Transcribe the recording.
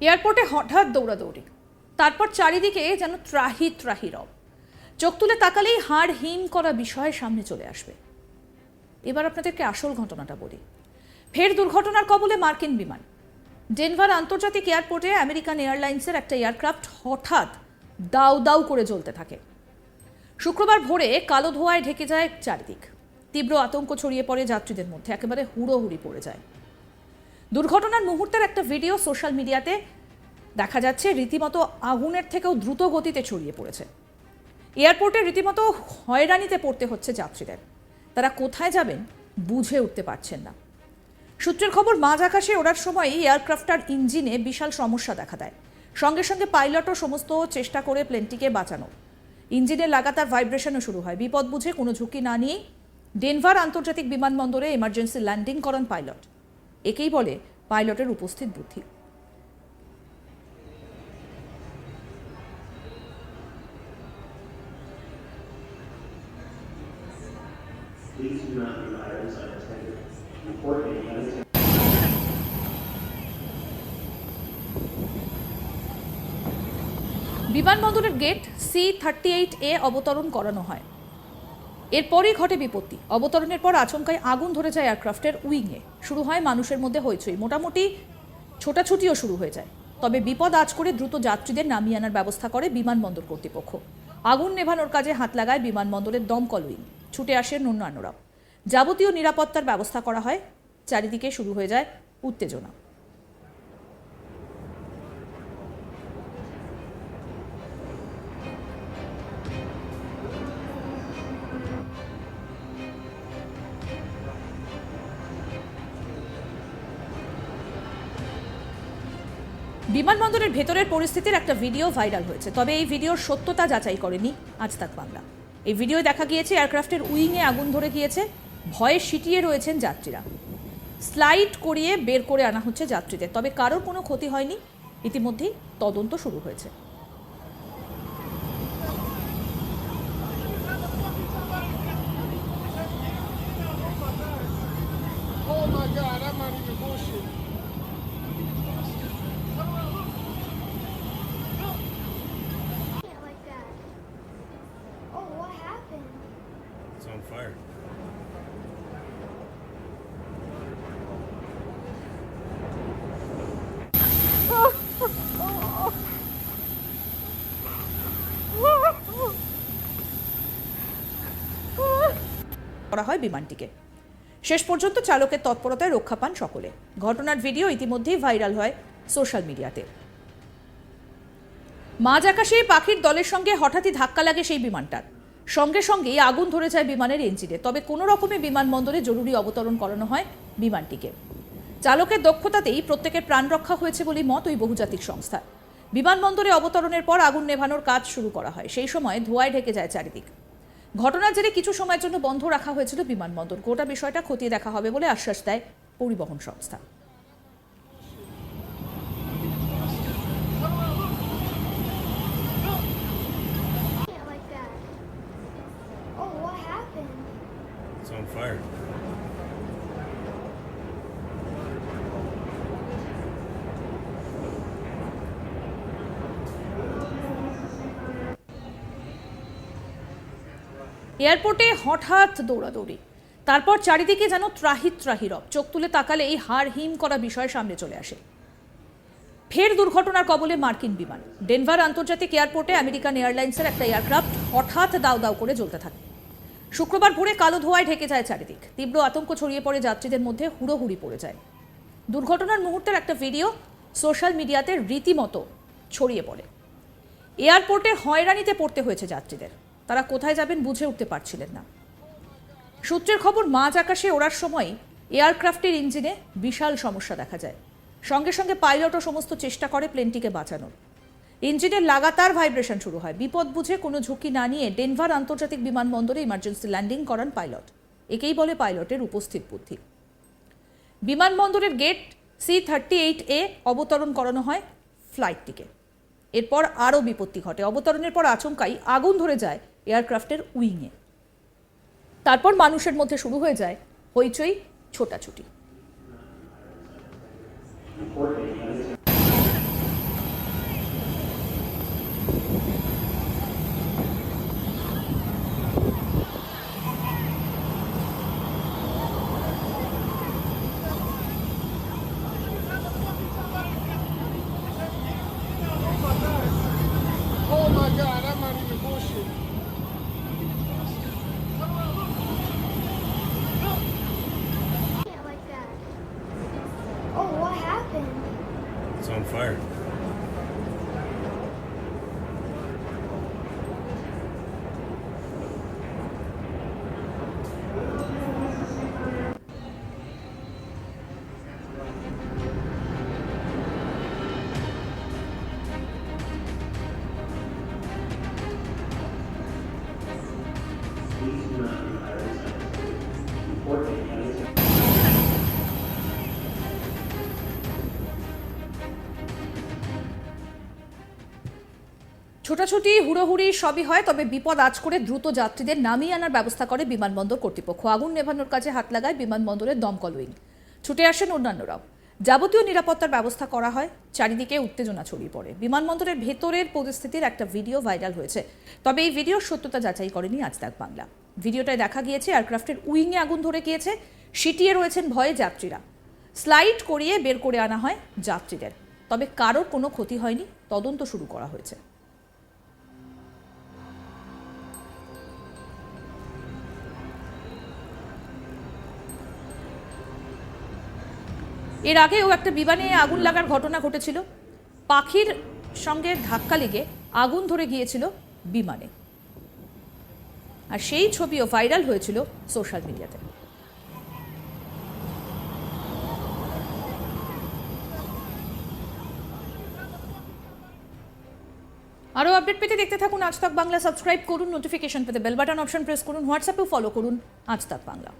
এয়ারপোর্টে হঠাৎ দৌড়াদৌড়ি। তারপর চারিদিকে যেন ত্রাহি ত্রাহি রব। চোখ তুলে তাকালেই হাড় হিম করা বিষয় সামনে চলে আসবে। এবার আপনাদেরকে আসল ঘটনাটা বলি। ফের দুর্ঘটনার কবলে মার্কিন বিমান। ডেনভার আন্তর্জাতিক এয়ারপোর্টে আমেরিকান এয়ারলাইন্সের একটা এয়ারক্রাফট হঠাৎ দাউ দাউ করে জ্বলতে থাকে। শুক্রবার ভোরে কালো ধোঁয়ায় ঢেকে যায় চারিদিক। তীব্র আতঙ্ক ছড়িয়ে পড়ে যাত্রীদের মধ্যে, একেবারে হুড়োহুড়ি পড়ে যায়। দুর্ঘটনার মুহূর্তের একটা ভিডিও সোশ্যাল মিডিয়াতে দেখা যাচ্ছে, রীতিমতো আগুনের থেকেও দ্রুত গতিতে ছড়িয়ে পড়েছে। এয়ারপোর্টে রীতিমতো হয়রানিতে পড়তে হচ্ছে যাত্রীদের। তারা কোথায় যাবেন বুঝে উঠতে পারছেন না। সূত্রের খবর, মাঝ আকাশে ওড়ার সময় এয়ারক্রাফটার ইঞ্জিনে বিশাল সমস্যা দেখা দেয়। সঙ্গে সঙ্গে পাইলটও সমস্ত চেষ্টা করে প্লেনটিকে বাঁচানো। ইঞ্জিনের লাগাতার ভাইব্রেশনও শুরু হয়। বিপদ বুঝে কোনো ঝুঁকি না নিয়েই ডেনভার আন্তর্জাতিক বিমানবন্দরে এমার্জেন্সি ল্যান্ডিং করান পাইলট। একেই বলে পাইলটের উপস্থিত বুদ্ধি। বিমানবন্দরের গেট সি থার্টি এইট এ অবতরণ করানো হয়। এরপরই ঘটে বিপত্তি। অবতরণের পর আচমকায় আগুন ধরে যায় এয়ারক্রাফটের উইংয়ে। শুরু হয় মানুষের মধ্যে হইচই। মোটামুটি ছোটাছুটিও শুরু হয়ে যায়। তবে বিপদ আজ করে দ্রুত যাত্রীদের নামিয়ে আনার ব্যবস্থা করে বিমানবন্দর কর্তৃপক্ষ। আগুন নেভানোর কাজে হাত লাগায় বিমানবন্দরের দমকল উইং। ছুটে আসেন অন্যান্যরাও যাবতীয় নিরাপত্তার ব্যবস্থা করা হয়। চারিদিকে শুরু হয়ে যায় উত্তেজনা। বিমানবন্দরের ভেতরের পরিস্থিতির একটা ভিডিও ভাইরাল হয়েছে। তবে এই ভিডিওর সত্যতা যাচাই করেনি আজ তাক বাংলা এই ভিডিও দেখা গিয়েছে এয়ারক্রাফটের উইংয়ে আগুন ধরে গিয়েছে, ভয়ে সিটিয়ে রয়েছেন যাত্রীরা। স্লাইড করিয়ে বের করে আনা হচ্ছে যাত্রীদের, তবে কারোর কোনো ক্ষতি হয়নি। ইতিমধ্যেই তদন্ত শুরু হয়েছে। করা হয় বিমানটিকে। শেষ পর্যন্ত চালকের তৎপরতায় রক্ষা পান সকলে। ঘটনার ভিডিও ইতিমধ্যেই ভাইরাল হয় সোশ্যাল মিডিয়াতে। মাঝ আকাশে পাখির দলের সঙ্গে হঠাৎই ধাক্কা লাগে সেই বিমানটার। সঙ্গে সঙ্গেই আগুন ধরে যায় বিমানের ইঞ্জিনে। তবে কোনো রকমে বিমানবন্দরে জরুরি অবতরণ করানো হয় বিমানটিকে। চালকের দক্ষতাতেই প্রত্যেকের প্রাণ রক্ষা হয়েছে বলেই মত ওই বহুজাতিক সংস্থা। বিমানবন্দরে অবতরণের পর আগুন নেভানোর কাজ শুরু করা হয়। সেই সময় ধোঁয়ায় ঢেকে যায় চারিদিক। ঘটনার জেরে কিছু সময়ের জন্য বন্ধ রাখা হয়েছিল বিমানবন্দর গোটা বিষয়টা খতিয়ে দেখা হবে বলে আশ্বাস দেয় পরিবহন সংস্থা. Oh? It's on fire. এয়ারপোর্টে হঠাৎ দৌড়াদৌড়ি। তারপর চারিদিকে যেন ত্রাহি ত্রাহি রব। চোখ তুলে তাকালে এই হাড় হিম করা বিষয় সামনে চলে আসে। ফের দুর্ঘটনার কবলে মার্কিন বিমান। ডেনভার আন্তর্জাতিক এয়ারপোর্টে আমেরিকান এয়ারলাইন্সের একটা এয়ারক্রাফট হঠাৎ দাউ দাউ করে জ্বলতে থাকে। শুক্রবার ভোরে কালো ধোঁয়ায় ঢেকে যায় চারিদিক। তীব্র আতঙ্ক ছড়িয়ে পড়ে যাত্রীদের মধ্যে হুড়োহুড়ি পড়ে যায়। দুর্ঘটনার মুহূর্তের একটা ভিডিও সোশ্যাল মিডিয়াতে রীতিমতো ছড়িয়ে পড়ে। এয়ারপোর্টে হয়রানিতে পড়তে হয়েছে যাত্রীদের। তারা কোথায় যাবেন বুঝে উঠতে পারছিলেন না। সূত্রের খবর, মাঝ আকাশে ওড়ার সময় এয়ারক্রাফটের ইঞ্জিনে বিশাল সমস্যা দেখা যায়। সঙ্গে সঙ্গে পাইলটও সমস্ত চেষ্টা করে প্লেনটিকে বাঁচানোর। ইঞ্জিনের লাগাতার ভাইব্রেশন শুরু হয়। বিপদ বুঝে কোনো ঝুঁকি না নিয়ে ডেনভার আন্তর্জাতিক বিমানবন্দরে ইমার্জেন্সি ল্যান্ডিং করান পাইলট। একেই বলে পাইলটের উপস্থিত বুদ্ধি। বিমানবন্দরের গেট সি থার্টি এইট এ অবতরণ করানো হয় ফ্লাইটটিকে এরপর আরও বিপত্তি ঘটে। অবতরণের পর আচমকাই আগুন ধরে যায় এয়ারক্রাফটের উইংয়ে। তারপর মানুষের মধ্যে শুরু হয়ে যায় হইচই ছোটাছুটি। fire. Thank ছোটাছুটি, হুড়োহুড়ি সবই হয়, তবে বিপদ আজ করে দ্রুত যাত্রীদের নামিয়ে আনার ব্যবস্থা করে বিমানবন্দর কর্তৃপক্ষ। আগুন নেভানোর কাজে হাত লাগায় বিমানবন্দরের দমকল উইং। ছুটে আসেন অন্যান্যরাও। যাবতীয় নিরাপত্তার ব্যবস্থা করা হয়, চারিদিকে উত্তেজনা ছড়িয়ে পড়ে। বিমানবন্দরের ভেতরের পরিস্থিতির একটা ভিডিও ভাইরাল হয়েছে। তবে এই ভিডিওর সত্যতা যাচাই করেনি আজ তাক বাংলা। ভিডিওটায় দেখা গিয়েছে, এয়ারক্রাফটের উইংয়ে আগুন ধরে গিয়েছে, সিটিয়ে রয়েছেন ভয়ে যাত্রীরা। স্লাইড করিয়ে বের করে আনা হয় যাত্রীদের। তবে কারোর কোনো ক্ষতি হয়নি, তদন্ত শুরু করা হয়েছে। এর আগেও একটা বিমানে আগুন লাগার ঘটনা ঘটেছিল। পাখির সঙ্গে ধাক্কা লেগে আগুন ধরে গিয়েছিল বিমানে। আর সেই ছবিও ভাইরাল হয়েছিল সোশ্যাল মিডিয়াতে। আরও আপডেট পেতে দেখতে থাকুন আজ তাক বাংলা। সাবস্ক্রাইব করুন, নোটিফিকেশন পেতে বেল বাটন অপশন প্রেস করুন, হোয়াটসঅ্যাপেও ফলো করুন আজ তাক বাংলা।